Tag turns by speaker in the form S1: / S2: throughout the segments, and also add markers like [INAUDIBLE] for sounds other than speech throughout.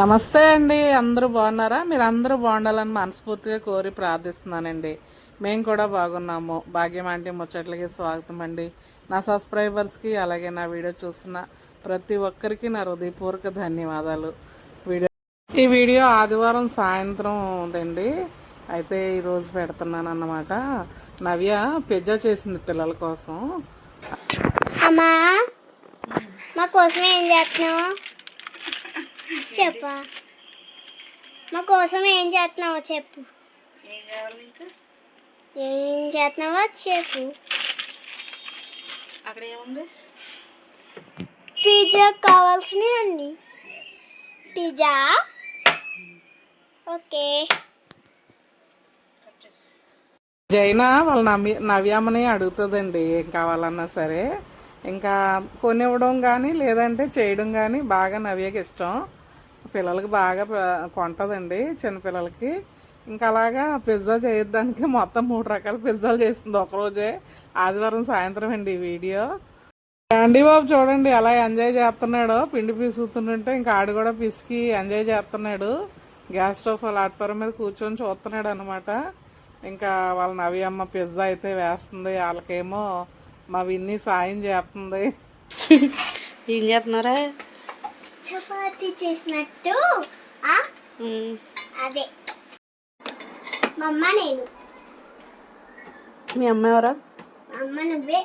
S1: నమస్తే అండి అందరూ బాగున్నారా? మీరు అందరూ బాగుండాలని మనస్ఫూర్తిగా కోరి ప్రార్థిస్తున్నానండి. మేము కూడా బాగున్నాము. భాగ్యం అంటే ముచ్చట్లకి స్వాగతం అండి. నా సబ్స్క్రైబర్స్కి అలాగే నా వీడియో చూస్తున్న ప్రతి ఒక్కరికి నా హృదయపూర్వక ధన్యవాదాలు. వీడియో ఈ వీడియో ఆదివారం సాయంత్రం ఉందండి. అయితే ఈరోజు పెడుతున్నాను అన్నమాట నవ్య పిజ్జా చేసింది పిల్లల కోసం.
S2: అమ్మా మా కోసం ఏం చేస్తున్నావు? చెప్పా. మా కోసం ఏం చేస్తున్నావో చెప్పు. ఏం చేస్తున్నావో చెప్పు.
S1: అక్కడ ఏముంది
S2: పిజ్జా కావాల్సినవి అన్ని. పిజ్జా? ఓకే.
S1: జైనా వాళ్ళ నవ్య నవ్యామని అడుగుతుందండి ఏం కావాలన్నా సరే. ఇంకా కొనివ్వడం కానీ లేదంటే చేయడం కానీ బాగా నవ్యకి ఇష్టం. పిల్లలకి బాగా కొంటుందండి చిన్నపిల్లలకి ఇంకా అలాగా పిజ్జా చేయడానికి మొత్తం మూడు రకాల పిజ్జాలు చేస్తుంది ఒకరోజే. ఆదివారం సాయంత్రం అండి ఈ వీడియో. అండి బాబు చూడండి ఎలా ఎంజాయ్ చేస్తున్నాడో. పిండి పిసుకుతుంటే ఇంకా ఆడు కూడా పిసికి ఎంజాయ్ చేస్తున్నాడు. గ్యాస్ స్టవ్ ప్లాట్ఫారం మీద కూర్చొని చూస్తున్నాడు అనమాట ఇంకా వాళ్ళ నవి అమ్మ పిజ్జా అయితే వేస్తుంది. వాళ్ళకేమో మా విన్ని సాయం చేస్తుంది.
S3: ఏం చేస్తున్నారా?
S2: చపాతి చేసినట్టు? అదే. మా అమ్మ నేను.
S3: మీ అమ్మ ఎవరా?
S2: మా అమ్మ నువ్వే.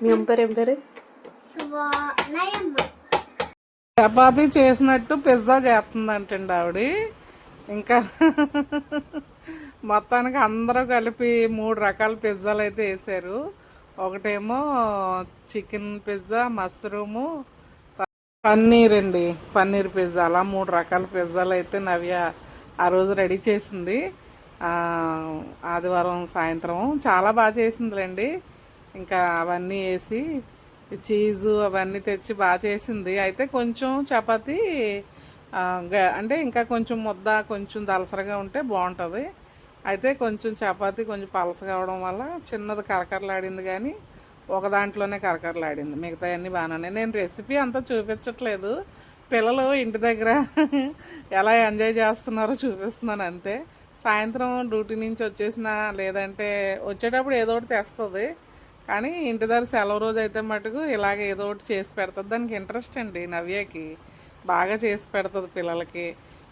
S3: మీ అమ్మ పేరు ఏం పేరు?
S1: చపాతీ చేసినట్టు పిజ్జా చేస్తుందంటండి ఆవిడ. ఇంకా మొత్తానికి అందరూ కలిపి మూడు రకాల పిజ్జాలు అయితే వేసారు ఒకటేమో చికెన్ పిజ్జా మష్రూము పన్నీర్ అండి పన్నీర్ పిజ్జా అలా మూడు రకాల పిజ్జాలు అయితే నవ్య ఆ రోజు రెడీ చేసింది. ఆదివారం సాయంత్రం. చాలా బాగా చేసిందిలేండి. ఇంకా అవన్నీ వేసి చీజు అవన్నీ తెచ్చి బాగా చేసింది. అయితే కొంచెం చపాతి గ- అంటే ఇంకా కొంచెం ముద్ద కొంచెం దలసరగా ఉంటే బాగుంటుంది. అయితే కొంచెం చపాతి కొంచెం పలసగా అవడం వల్ల చిన్నది కరకరలాడింది కానీ ఒక దాంట్లోనే కరకరలాడింది. మిగతా అన్నీ బాగానే. నేను రెసిపీ అంతా చూపించట్లేదు. పిల్లలు ఇంటి దగ్గర ఎలా ఎంజాయ్ చేస్తున్నారో చూపిస్తున్నాను అంతే. సాయంత్రం డ్యూటీ నుంచి వచ్చేసిన లేదంటే వచ్చేటప్పుడు ఏదో ఒకటి తెస్తుంది. కానీ ఇంటి దగ్గర సెలవు రోజు అయితే మటుకు ఇలాగ ఏదో ఒకటి చేసి పెడుతుంది. దానికి ఇంట్రెస్ట్ అండి నవ్యకి. బాగా చేసి పెడుతుంది పిల్లలకి.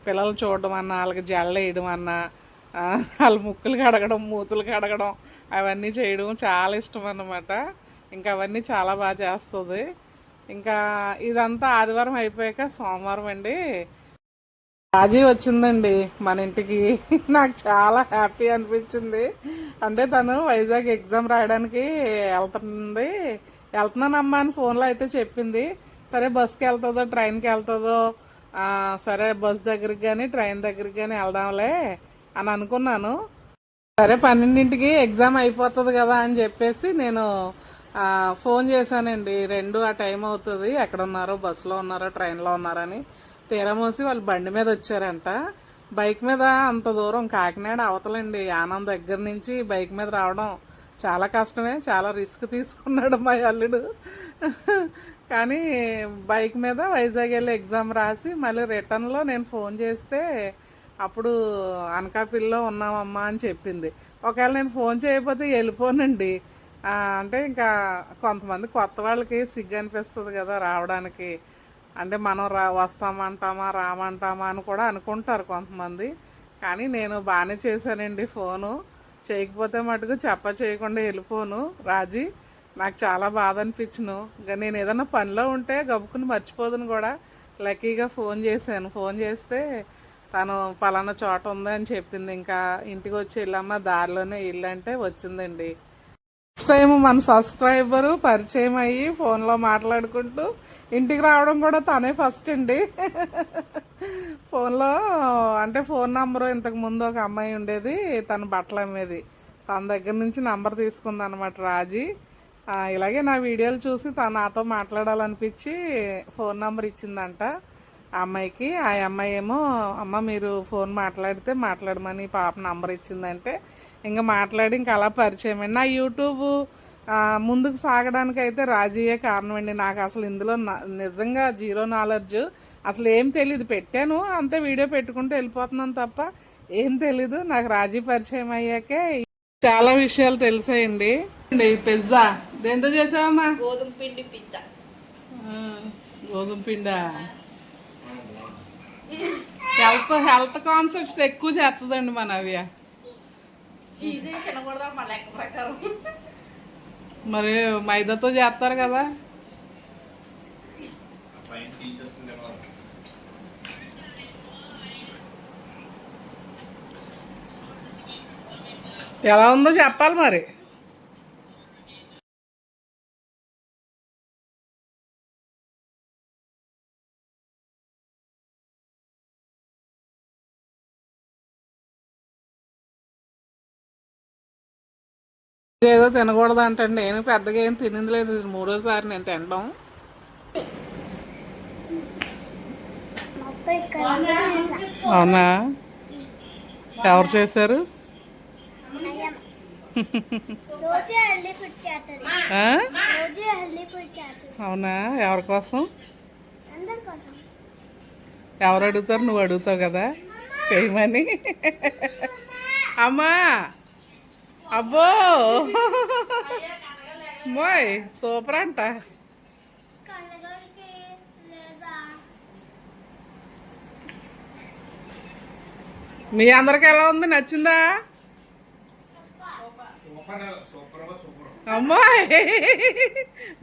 S1: పిల్లలు చూడడం అన్నా వాళ్ళకి జల్ల వేయడం అన్నా వాళ్ళ ముక్కులు కడగడం మూతులు కడగడం అవన్నీ చేయడం చాలా ఇష్టం అన్నమాట. ఇంకా అవన్నీ చాలా బాగా చేస్తుంది. ఇంకా ఇదంతా ఆదివారం అయిపోయాక సోమవారం అండి. రాజీ వచ్చిందండి మన ఇంటికి. [LAUGHS] నాకు చాలా హ్యాపీ అనిపించింది. అంటే తను వైజాగ్ ఎగ్జామ్ రాయడానికి వెళ్తుంది. వెళ్తున్నానమ్మా అని ఫోన్లో అయితే చెప్పింది. సరే బస్కి వెళ్తుందో ట్రైన్కి వెళ్తుందో సరే బస్ దగ్గరికి కానీ ట్రైన్ దగ్గరికి కానీ వెళ్దాంలే అని అనుకున్నాను. సరే పన్నెండింటికి ఎగ్జామ్ అయిపోతుంది కదా అని చెప్పేసి నేను ఫోన్ చేశానండి. రెండు ఆ టైం అవుతుంది. ఎక్కడ ఉన్నారో బస్సులో ఉన్నారో ట్రైన్లో ఉన్నారని. తీరమోసి వాళ్ళు బండి మీద వచ్చారంట. బైక్ మీద అంత దూరం కాకినాడ అవతలండి. యానం దగ్గర నుంచి బైక్ మీద రావడం చాలా కష్టమే. చాలా రిస్క్ తీసుకున్నాడు మా అల్లుడు. కానీ బైక్ మీద వైజాగ్ వెళ్ళి ఎగ్జామ్ రాసి మళ్ళీ రిటర్న్లో నేను ఫోన్ చేస్తే అప్పుడు అనకాపిల్లో ఉన్నామమ్మా అని చెప్పింది. ఒకవేళ నేను ఫోన్ చేయకపోతే వెళ్ళిపోనండి. అంటే ఇంకా కొంతమంది కొత్త వాళ్ళకి సిగ్గు అనిపిస్తుంది కదా రావడానికి. అంటే మనం రా వస్తామంటామా రామంటామా అని కూడా అనుకుంటారు కొంతమంది. కానీ నేను బాగానే చేశానండి ఫోను. చేయకపోతే మటుకు చెప్ప చేయకుండా వెళ్ళిపోను. రాజీ నాకు చాలా బాధ అనిపించను. ఇంకా నేను ఏదైనా పనిలో ఉంటే గబుకుని మర్చిపోదును కూడా. లక్కీగా ఫోన్ చేశాను. ఫోన్ చేస్తే తను పలానా చోట ఉందని చెప్పింది. ఇంకా ఇంటికి వచ్చి వెళ్ళమ్మా దారిలోనే ఇల్లు అంటే వచ్చిందండి. ఫస్ట్ టైం మన సబ్స్క్రైబరు పరిచయం అయ్యి ఫోన్లో మాట్లాడుకుంటూ ఇంటికి రావడం కూడా తనే ఫస్ట్ అండి. ఫోన్లో అంటే ఫోన్ నంబరు ఇంతకు ముందు ఒక అమ్మాయి ఉండేది తన బట్టలు అమ్మేది. తన దగ్గర నుంచి నంబర్ తీసుకుంది అనమాట రాజీ ఇలాగే నా వీడియోలు చూసి తను నాతో మాట్లాడాలనిపించి ఫోన్ నంబర్ ఇచ్చిందంట. ఆ అమ్మాయికి ఆ అమ్మాయి ఏమో అమ్మ మీరు ఫోన్ మాట్లాడితే మాట్లాడమని పాప నంబర్ ఇచ్చిందంటే ఇంకా మాట్లాడి ఇంకా అలా పరిచయం అండి నా యూట్యూబ్ ముందుకు సాగడానికి అయితే రాజీయే కారణం అండి. నాకు అసలు ఇందులో నిజంగా జీరో నాలెడ్జ్ అసలు ఏం తెలియదు పెట్టాను అంతే వీడియో పెట్టుకుంటూ వెళ్ళిపోతున్నాను తప్ప ఏం తెలీదు. నాకు రాజీ పరిచయం అయ్యాకే చాలా విషయాలు తెలిసాయండి. పిజ్జా. దేంతో చేసావమ్మా?
S3: గోధుమ పిండి పిజ్జా.
S1: గోధుమ పిండా? హెల్త్ హెల్త్ కాన్సెప్ట్స్ ఎక్కువ చేస్తుందండి మన అవి
S3: చీజ్ తినకూడదా మా లెక్క ప్రకారం
S1: మరి మైదాతో చేస్తారు కదా ఎలా ఉందో చెప్పాలి మరి ఏదో తినకూడదు అంటే నేను పెద్దగా ఏం తినింది లేదు. ఇది మూడోసారి నేను తినడం. అవునా? ఎవరు చేశారు? అవునా? ఎవరి కోసం? ఎవరు అడుగుతారు? నువ్వు అడుగుతావు కదా. చేయమని అమ్మా! అబ్బో. మోయ్ సూపర్ అంట. మీ అందరికి ఎలా ఉంది? నచ్చిందా? అమ్మాయి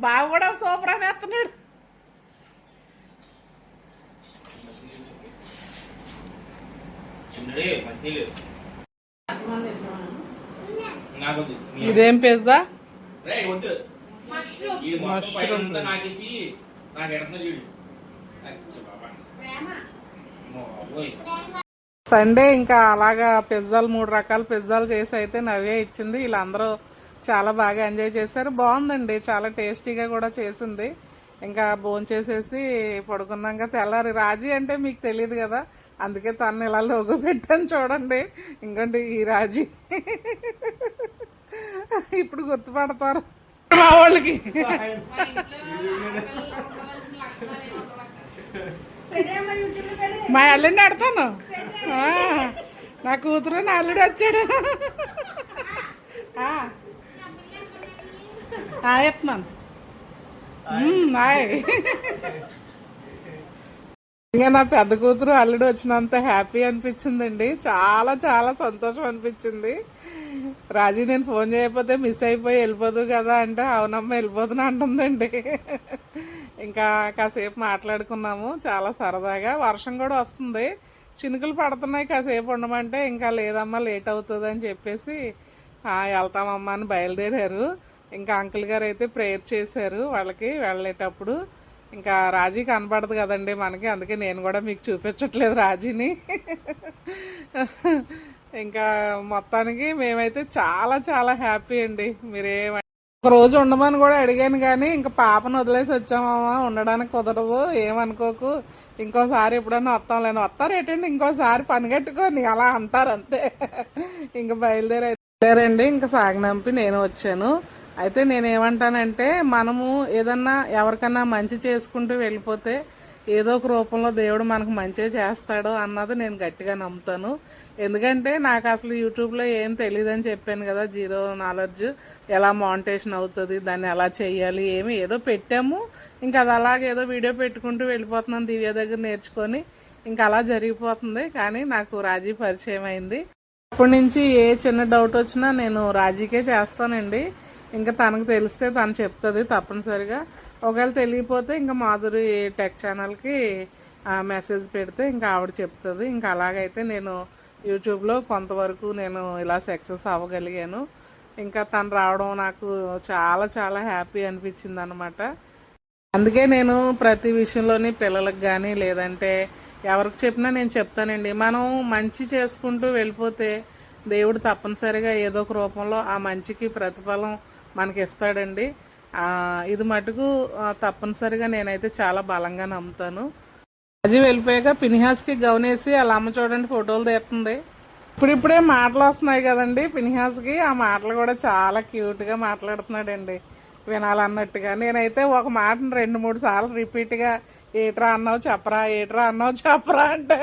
S1: బాగా కూడా సూపర్ అని ఎత్తున్నాడు
S4: చిన్నడే
S1: ఇదేం పిజ్జా. సండే ఇంకా అలాగా పిజ్జాలు మూడు రకాల పిజ్జాలు చేసి అయితే నవ్వే ఇచ్చింది. వీళ్ళందరూ చాలా బాగా ఎంజాయ్ చేశారు. బాగుందండి. చాలా టేస్టీగా కూడా చేసింది. ఇంకా భోంచేసేసి పడుకున్నాక తెల్లారి రాజీ అంటే మీకు తెలియదు కదా. అందుకే తను ఇలా లోగో పెట్టాను చూడండి. ఇంకోటి ఈ రాజీ. ఇప్పుడు గుర్తుపడతారు. మా వాళ్ళకి. మా అల్లుడిని ఆడతాను. నా కూతురు నా అల్లుడు వచ్చాడు. ఆ. చెప్తున్నాను ఇంకా నా పెద్ద కూతురు అల్లుడు వచ్చినంత హ్యాపీ అనిపించిందండి. చాలా చాలా సంతోషం అనిపించింది. రాజీ నేను ఫోన్ చేయకపోతే మిస్ అయిపోయి వెళ్ళిపోదు కదా అంటే అవునమ్మ వెళ్ళిపోతున్నా అంటుందండి. ఇంకా కాసేపు మాట్లాడుకున్నాము. చాలా సరదాగా. వర్షం కూడా వస్తుంది. చినుకులు పడుతున్నాయి. కాసేపు ఉండమంటే ఇంకా లేదమ్మా లేట్ అవుతుంది అని చెప్పేసి వెళ్తామమ్మా అని బయలుదేరారు. ఇంకా అంకుల్ గారు అయితే ప్రేయర్ చేశారు వాళ్ళకి వెళ్ళేటప్పుడు. ఇంకా రాజీ కనబడదు కదండి మనకి అందుకే నేను కూడా మీకు చూపించట్లేదు రాజీని. ఇంకా మొత్తానికి మేమైతే చాలా చాలా హ్యాపీ అండి. మీరేమ ఒక రోజు ఉండమని కూడా అడిగాను కానీ ఇంకా పాపను వదిలేసి వచ్చామమ్మా ఉండడానికి కుదరదు ఏమనుకోకు. ఇంకోసారి ఎప్పుడైనా వస్తాం లేని వస్తారు ఏంటండి? ఇంకోసారి పని కట్టుకొని అలా అంటారు అంతే. ఇంకా బయలుదేరి లేరండి ఇంకా సాగనంపి నేను వచ్చాను. అయితే నేను ఏమంటానంటే మనము ఏదన్నా ఎవరికన్నా మంచి చేసుకుంటూ వెళ్ళిపోతే ఏదో ఒక రూపంలో దేవుడు మనకు మంచిగా చేస్తాడు అన్నది నేను గట్టిగా నమ్ముతాను. ఎందుకంటే నాకు అసలు యూట్యూబ్లో ఏం తెలియదని చెప్పాను కదా జీరో నాలెడ్జ్ ఎలా మానిటేషన్ అవుతుంది దాన్ని ఎలా చేయాలి ఏమి ఏదో పెట్టాము. ఇంకా అది అలాగే ఏదో వీడియో పెట్టుకుంటూ వెళ్ళిపోతున్నాను దివ్య దగ్గర నేర్చుకొని. ఇంకా అలా జరిగిపోతుంది కానీ నాకు రాజీ పరిచయం అయింది. అప్పటి నుంచి ఏ చిన్న డౌట్ వచ్చినా నేను రాజీకే చేస్తానండి. ఇంకా తనకు తెలిస్తే తను చెప్తుంది తప్పనిసరిగా. ఒకవేళ తెలియపోతే ఇంకా మాధురి టెక్ ఛానల్కి మెసేజ్ పెడితే ఇంకా ఆవిడ చెప్తుంది. ఇంకా అలాగైతే నేను యూట్యూబ్లో కొంతవరకు నేను ఇలా సక్సెస్ అవ్వగలిగాను. ఇంకా తను రావడం నాకు చాలా చాలా హ్యాపీ అనిపించింది అనమాట అందుకే నేను ప్రతి విషయంలోని పిల్లలకు కానీ లేదంటే ఎవరికి చెప్పినా నేను చెప్తానండి. మనం మంచి చేసుకుంటూ వెళ్ళిపోతే దేవుడు తప్పనిసరిగా ఏదో ఒక రూపంలో ఆ మంచికి ప్రతిఫలం మనకి ఇస్తాడండి ఇది మటుకు తప్పనిసరిగా నేనైతే చాలా బలంగా నమ్ముతాను. అది వెళ్ళిపోయాక పినిహాస్కి గౌనేసి అలా అమ్మ చూడండి ఫోటోలు తీస్తుంది. ఇప్పుడిప్పుడే మాటలు వస్తున్నాయి కదండి పినిహాస్కి. ఆ మాటలు కూడా చాలా క్యూట్గా మాట్లాడుతున్నాడండి. వినాలన్నట్టుగా. నేనైతే ఒక మాటను రెండు మూడు సార్లు రిపీట్గా ఏట్రా అన్నావు చెప్పరా ఏట్రా అన్నావు చెప్పరా అంటే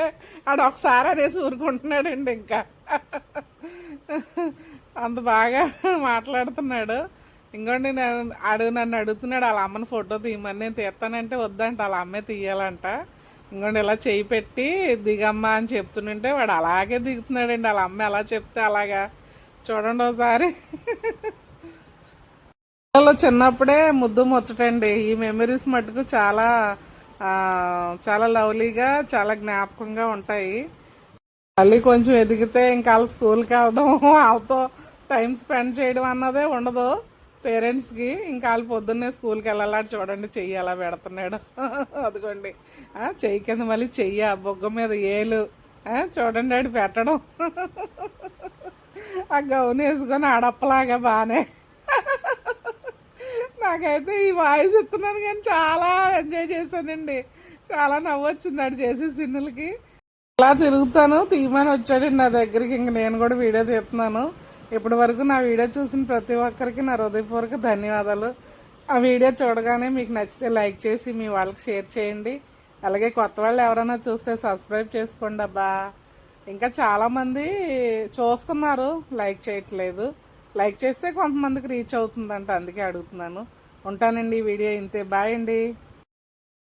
S1: ఆడ ఒకసారి అనేసి ఊరుకుంటున్నాడండి ఇంకా. అంత బాగా మాట్లాడుతున్నాడు. ఇంకోటి నేను ఆడు నన్ను అడుగుతున్నాడు వాళ్ళ అమ్మని ఫోటో తీయమని నేను తీస్తానంటే వద్దంట వాళ్ళ అమ్మే తీయాలంట. ఇంకోటి ఇలా చేయి పెట్టి దిగమ్మా అని చెప్తుంటే వాడు అలాగే దిగుతున్నాడండి వాళ్ళ అమ్మ ఎలా చెప్తే అలాగా. చూడండి ఒకసారి. పిల్లలు చిన్నప్పుడే ముద్దు ముచ్చటండి. ఈ మెమరీస్ మటుకు చాలా చాలా లవ్లీగా చాలా జ్ఞాపకంగా ఉంటాయి. మళ్ళీ కొంచెం ఎదిగితే ఇంకా వాళ్ళ స్కూల్కి వెళ్ళడం వాళ్ళతో టైం స్పెండ్ చేయడం అన్నదే ఉండదు. పేరెంట్స్కి ఇంకా వాళ్ళు పొద్దున్నే స్కూల్కి వెళ్ళాలని చూడండి చెయ్యి అలా పెడుతున్నాడు. అదిగోండి. ఆ, చెయ్యి కింద మళ్ళీ చెయ్యి ఆ బొగ్గ మీద ఏలు. చూడండి ఆడు పెట్టడం. ఆ గౌన్ వేసుకొని ఆడప్పలాగా బాగానే నాకైతే ఈ వాయిస్ ఇస్తున్నాను కానీ చాలా ఎంజాయ్ చేశానండి. చాలా నవ్వు వచ్చింది ఆడు చేసే సిన్నులకి. అలా తిరుగుతాను తీయమని వచ్చాడండి నా దగ్గరికి. ఇంక నేను కూడా వీడియో తీస్తున్నాను. ఇప్పటి వరకు నా వీడియో చూసిన ప్రతి ఒక్కరికి నా హృదయపూర్వక ధన్యవాదాలు. ఆ వీడియో చూడగానే మీకు నచ్చితే లైక్ చేసి మీ వాళ్ళకి షేర్ చేయండి. అలాగే కొత్త వాళ్ళు ఎవరైనా చూస్తే సబ్స్క్రైబ్ చేసుకోండి అబ్బా. ఇంకా చాలామంది చూస్తున్నారు లైక్ చేయట్లేదు. లైక్ చేస్తే కొంతమందికి రీచ్ అవుతుందంట అందుకే అడుగుతున్నాను. ఉంటానండి ఈ వీడియో ఇంతే. బాయ్ అండి.